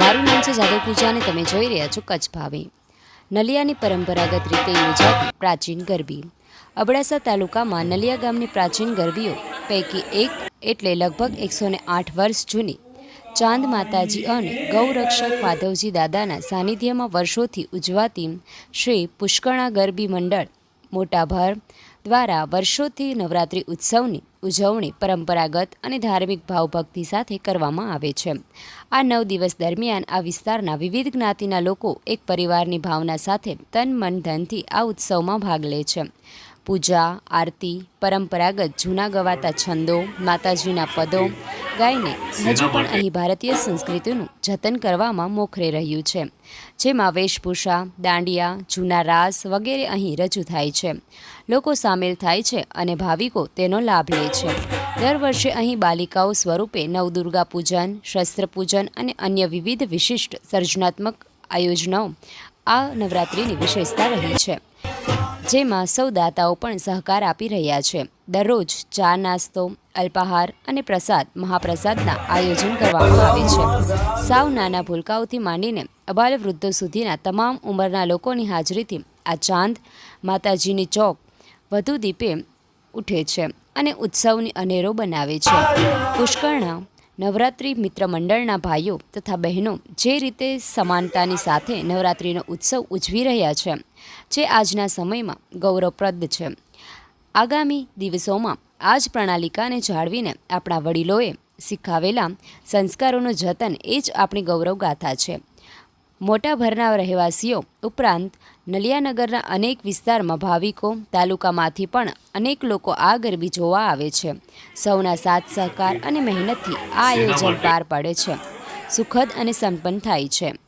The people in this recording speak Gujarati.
મારું નામ છે જાદવ પૂજા અને તમે જોઈ રહ્યા છો કચ્છ ભાવે. નલિયાની પરંપરાગત રીતે યોજાતી પ્રાચીન ગરબી. અબડાસા તાલુકામાં નલિયા ગામની પ્રાચીન ગરબીઓ પૈકી એક એટલે લગભગ એકસો આઠ વર્ષ જૂની. ચાંદ માતાજી અને ગૌરક્ષક માધવજી દાદાના સાનિધ્યમાં વર્ષોથી ઉજવાતી શ્રી પુષ્કળા ગરબી મંડળ મોટાભાર દ્વારા વર્ષોથી નવરાત્રિ ઉત્સવની ઉજવણી પરંપરાગત અને ધાર્મિક ભાવભક્તિ સાથે કરવામાં આવે છે. આ નવ દિવસ દરમિયાન આ વિસ્તારના વિવિધ જ્ઞાતિના લોકો એક પરિવારની ભાવના સાથે તન મન ધનથી આ ઉત્સવમાં ભાગ લે છે. પૂજા આરતી પરંપરાગત જૂના ગવાતા છંદો માતાજીના પદો ગાઈને હજુ પણ અહીં ભારતીય સંસ્કૃતિનું જતન કરવામાં મોખરે રહ્યું છે. જેમાં વેશભૂષા દાંડિયા જૂના રાસ વગેરે અહીં રજૂ થાય છે. લોકો સામેલ થાય છે અને ભાવિકો તેનો લાભ લે છે. દર વર્ષે અહીં બાલિકાઓ સ્વરૂપે નવદુર્ગા પૂજન શસ્ત્ર પૂજન અને અન્ય વિવિધ વિશિષ્ટ સર્જનાત્મક આયોજનાઓ આ નવરાત્રિની વિશેષતા રહી છે. જેમાં સૌ દાતાઓ પણ સહકાર આપી રહ્યા છે. દરરોજ ચા નાસ્તો, અલ્પાહાર અને પ્રસાદ મહાપ્રસાદના આયોજન કરવામાં આવે છે. સાવ નાના ભૂલકાઓથી માંડીને અબાલ વૃદ્ધો સુધીના તમામ ઉંમરના લોકોની હાજરીથી આ ચાંદ માતાજીની ચોક વધુ દીપે ઉઠે છે અને ઉત્સવની અનેરો બનાવે છે. પુષ્કળના નવરાત્રિ મિત્ર મંડળના ભાઈઓ તથા બહેનો જે રીતે સમાનતાની સાથે નવરાત્રિનો ઉત્સવ ઉજવી રહ્યા છે, જે આજના સમયમાં ગૌરવપ્રદ છે. આગામી દિવસોમાં આ જ પ્રણાલિકાને જાળવીને આપણા વડીલોએ શીખાવેલા સંસ્કારોનું જતન એ જ આપણી ગૌરવ ગાથા મોટાભારના રહેવાસીઓ ઉપરાંત નલિયાનગરના અનેક વિસ્તારમાં ભાવિકો તાલુકામાંથી પણ અનેક લોકો આ ગરબી જોવા આવે છે. સૌના સાથ સહકાર અને મહેનતથી આ આયોજન પાર પાડે છે. સુખદ અને સંપન્ન થાય છે.